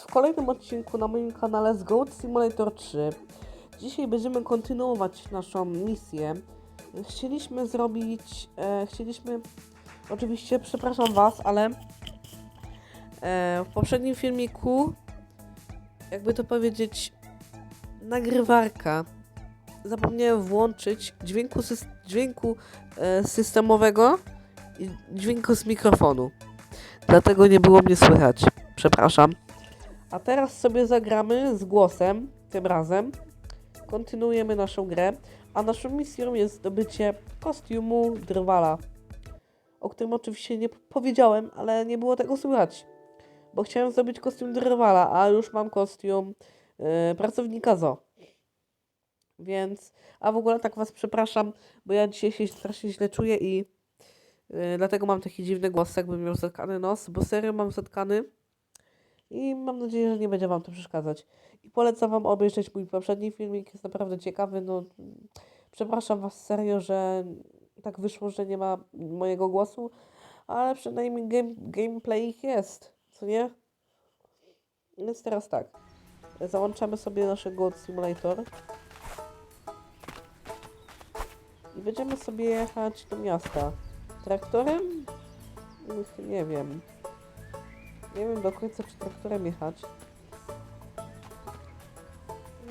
w kolejnym odcinku na moim kanale z Goat Simulator 3. Dzisiaj będziemy kontynuować naszą misję. Chcieliśmy zrobić, e, chcieliśmy, oczywiście przepraszam Was, ale e, w poprzednim filmiku, jakby to powiedzieć, nagrywarka zapomniałem włączyć dźwięku, dźwięku e, systemowego i dźwięku z mikrofonu. Dlatego nie było mnie słychać. Przepraszam. A teraz sobie zagramy z głosem, tym razem. Kontynuujemy naszą grę, a naszą misją jest zdobycie kostiumu drwala. O którym oczywiście nie powiedziałem, ale nie było tego słychać. Bo chciałem zrobić kostium drwala, a już mam kostium e, pracownika ZO. Więc, a w ogóle tak was przepraszam, bo ja dzisiaj się strasznie źle czuję i yy, dlatego mam taki dziwny głos, jakbym miał zatkany nos, bo serio mam zatkany i mam nadzieję, że nie będzie wam to przeszkadzać. I polecam wam obejrzeć mój poprzedni filmik, jest naprawdę ciekawy, no przepraszam was serio, że tak wyszło, że nie ma mojego głosu, ale przynajmniej game, gameplay jest, co nie? Więc teraz tak, załączamy sobie naszego Simulator. I będziemy sobie jechać do miasta. Traktorem? Nie wiem. Nie wiem do końca, czy traktorem jechać.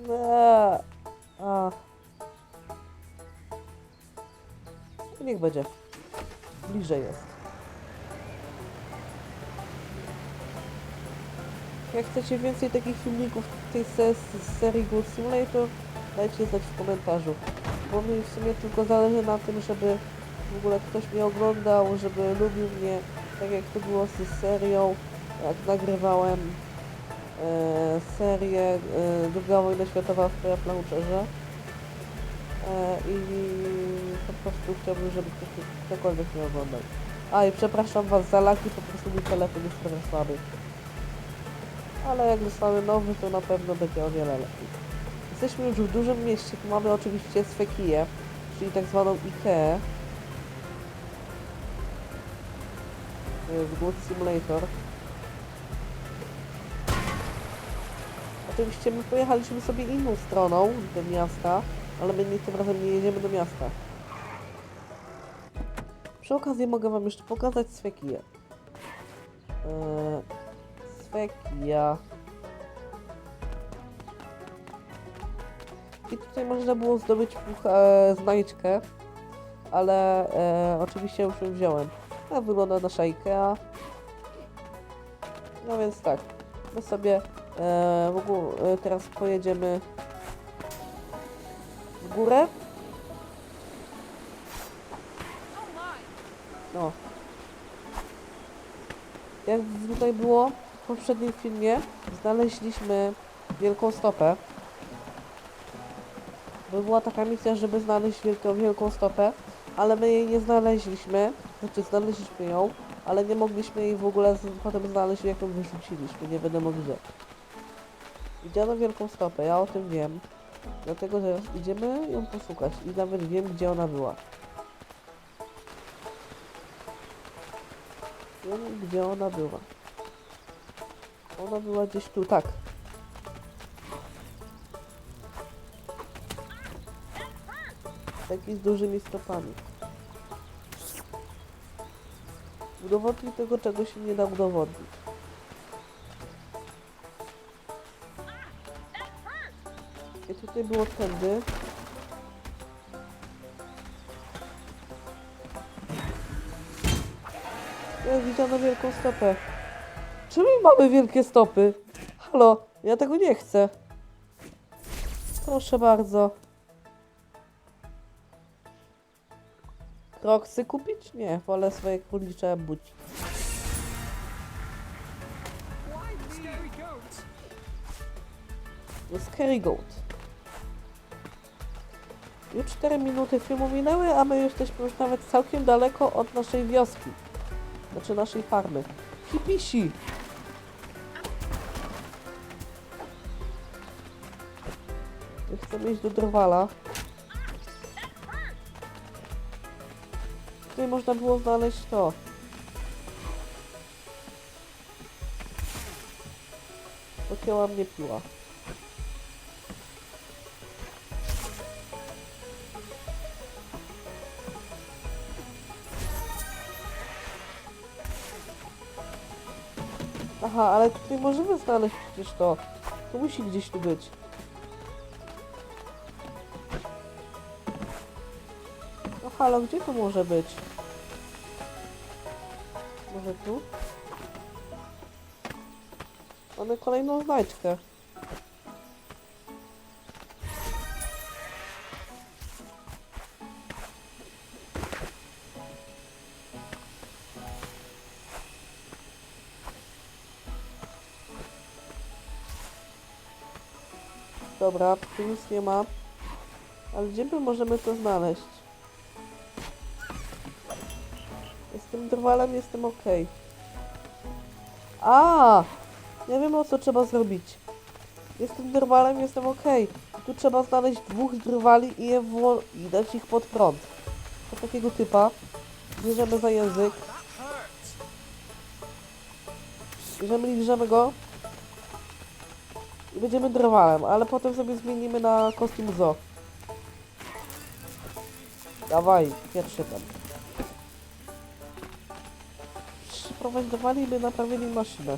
Eee, A. No Niech będzie. Bliżej jest. Jak chcecie więcej takich filmików tej ses- z serii Good Simulator, dajcie znać w komentarzu bo mi w sumie tylko zależy na tym, żeby w ogóle ktoś mnie oglądał, żeby lubił mnie, tak jak to było z serią, jak nagrywałem e, serię e, Druga wojna światowa w Praw Launcherze e, i po prostu chciałbym, żeby ktoś ktokolwiek mnie oglądał. A i przepraszam was za laki, po prostu mój telefon jest trochę słaby. Ale jak dostanę nowy, to na pewno będzie o wiele lepiej. Jesteśmy już w dużym mieście, tu mamy oczywiście Svekiję, czyli tak zwaną Ikea. To jest Good Simulator. Oczywiście my pojechaliśmy sobie inną stroną do miasta, ale my tym razem nie jedziemy do miasta. Przy okazji mogę wam jeszcze pokazać Svekiję. Eee, Svekija. I tutaj można było zdobyć e, znajdźkę, ale e, oczywiście już ją wziąłem. Tak wygląda nasza Ikea. No więc tak, my sobie e, w ogóle e, teraz pojedziemy w górę. No. Jak tutaj było w poprzednim filmie, znaleźliśmy wielką stopę. Bo była taka misja, żeby znaleźć wielką, wielką stopę, ale my jej nie znaleźliśmy. Znaczy znaleźliśmy ją, ale nie mogliśmy jej w ogóle potem znaleźć, jak ją wyrzuciliśmy. Nie wiadomo gdzie. Widziano wielką stopę, ja o tym wiem. Dlatego teraz idziemy ją poszukać i nawet wiem, gdzie ona była. Wiem, gdzie ona była. Ona była gdzieś tu, tak. Taki z dużymi stopami. Udowodnij tego, czego się nie da udowodnić. Tutaj było tędy. Ja widziano wielką stopę. Czemu mamy wielkie stopy? Halo, ja tego nie chcę. Proszę bardzo. Kroksy kupić? Nie, wolę swoje królicze buci. Scary Goat. Już 4 minuty filmu minęły, a my jesteśmy już nawet całkiem daleko od naszej wioski. Znaczy naszej farmy. Hipisi! My chcemy iść do Drwala. Tutaj można było znaleźć to. Pocięła mnie piła. Aha, ale tutaj możemy znaleźć przecież to. To musi gdzieś tu być. No halo, gdzie to może być? Może tu? Mamy kolejną znajdźkę. Dobra, tu nic nie ma. Ale gdzie my możemy to znaleźć? Tym drwalem jestem ok. A! Ja wiem o co trzeba zrobić. Jestem drwalem, jestem ok. Tu trzeba znaleźć dwóch drwali i je i dać ich pod prąd. To takiego typa. Bierzemy za język. Bierzemy, liżemy go. Będziemy drwalem, ale potem sobie zmienimy na kostium zo. Dawaj, pierwszy tam. Przyprowadź drwali i by naprawili maszynę.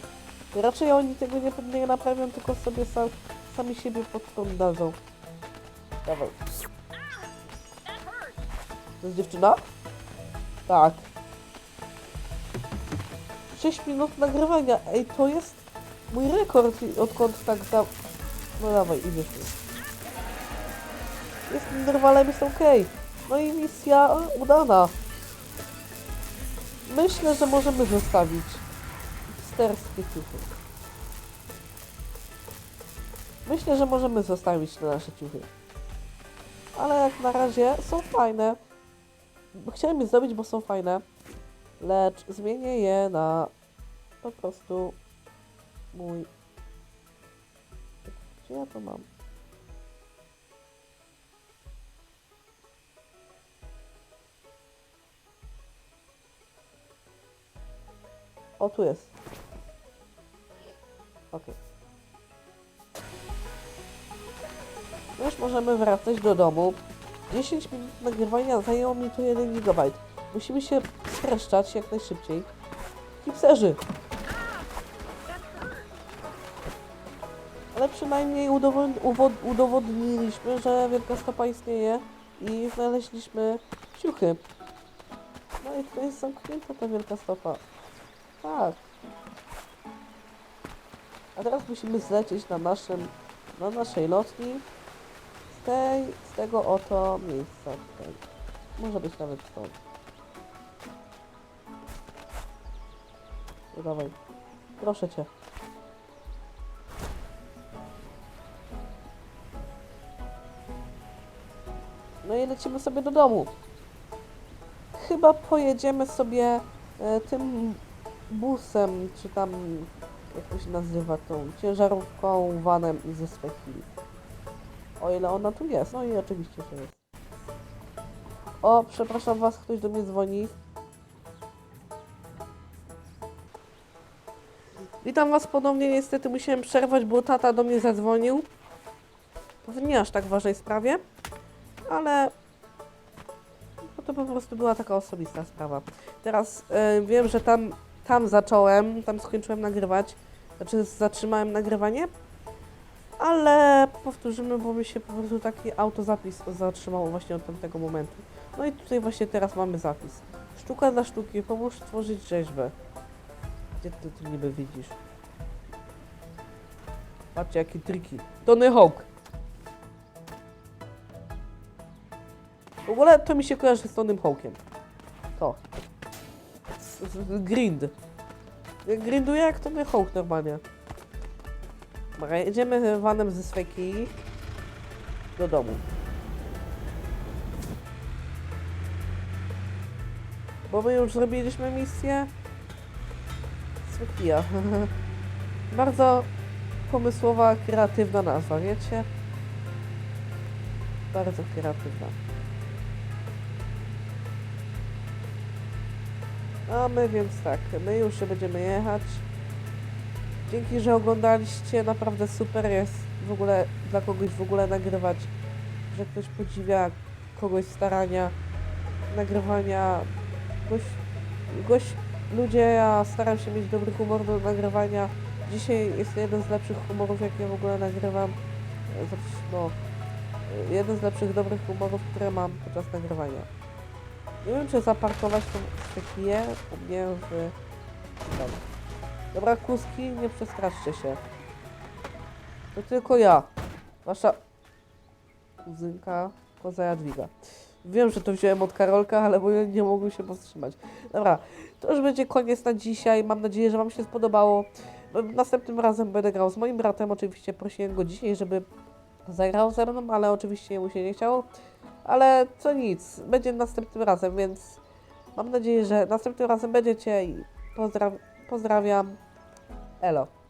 Raczej oni tego nie, nie naprawią, tylko sobie sam, sami siebie pod prąd dadzą. Dawaj. To jest dziewczyna? Tak. 6 minut nagrywania. Ej, to jest mój rekord, odkąd tak za... No dawaj, idziesz tu. Jestem drwalem, jest okej. No i misja udana. Myślę, że możemy zostawić sterskie ciuchy. Myślę, że możemy zostawić te nasze ciuchy. Ale jak na razie są fajne. Chciałem je zrobić, bo są fajne. Lecz zmienię je na po prostu mój... Gdzie ja to mam? O, tu jest. Okej. Już możemy wracać do domu. 10 minut nagrywania zajęło mi to 1 GB. Musimy się streszczać jak najszybciej. Hipserzy! Ale przynajmniej udowodniliśmy, że wielka stopa istnieje i znaleźliśmy ciuchy. No i to jest zamknięta ta wielka stopa. Tak. A teraz musimy zlecieć na naszym, na naszej lotni z tej, z tego oto miejsca tutaj. Może być nawet stąd. No dawaj. Proszę cię. No i lecimy sobie do domu. Chyba pojedziemy sobie e, tym busem, czy tam jak to się nazywa, tą ciężarówką, vanem ze Swahili. O ile ona tu jest. No i oczywiście, że jest. O, przepraszam was, ktoś do mnie dzwoni. Witam was ponownie, niestety musiałem przerwać, bo tata do mnie zadzwonił. W nie aż tak ważnej sprawie, ale no to po prostu była taka osobista sprawa. Teraz e, wiem, że tam, tam zacząłem, tam skończyłem nagrywać, znaczy zatrzymałem nagrywanie, ale powtórzymy, bo mi się po prostu taki autozapis zatrzymał właśnie od tamtego momentu. No i tutaj właśnie teraz mamy zapis. Sztuka dla sztuki, pomóż stworzyć rzeźbę. Gdzie ty tu niby widzisz? Patrzcie, jakie triki. Tony Hawk. Ogóle to mi się kojarzy z Tonym Hawkiem. To. Grind. Grinduję jak Tony Hawk normalnie. Dobra, jedziemy vanem ze Sweki do domu. Bo my już zrobiliśmy misję. Swekija. Bardzo pomysłowa, kreatywna nazwa, wiecie? Bardzo kreatywna. A my więc tak, my już się będziemy jechać. Dzięki, że oglądaliście, naprawdę super jest w ogóle dla kogoś w ogóle nagrywać, że ktoś podziwia kogoś starania, nagrywania, goś, goś, ludzie, ja staram się mieć dobry humor do nagrywania, dzisiaj jest jeden z lepszych humorów, jakie w ogóle nagrywam, E, znaczy, no, e, jeden z lepszych dobrych humorów, które mam podczas nagrywania. Nie wiem, czy zaparkować tą sekiję u mnie w domu. Dobra, kuski, nie przestraszcie się. To tylko ja. Wasza kuzynka koza Jadwiga. Wiem, że to wziąłem od Karolka, ale bo ja nie mogłem się powstrzymać. Dobra, to już będzie koniec na dzisiaj. Mam nadzieję, że Wam się spodobało. Następnym razem będę grał z moim bratem. Oczywiście prosiłem go dzisiaj, żeby zagrał ze mną, ale oczywiście mu się nie chciało. Ale co nic, będzie następnym razem, więc mam nadzieję, że następnym razem będziecie i pozdraw pozdrawiam. Elo.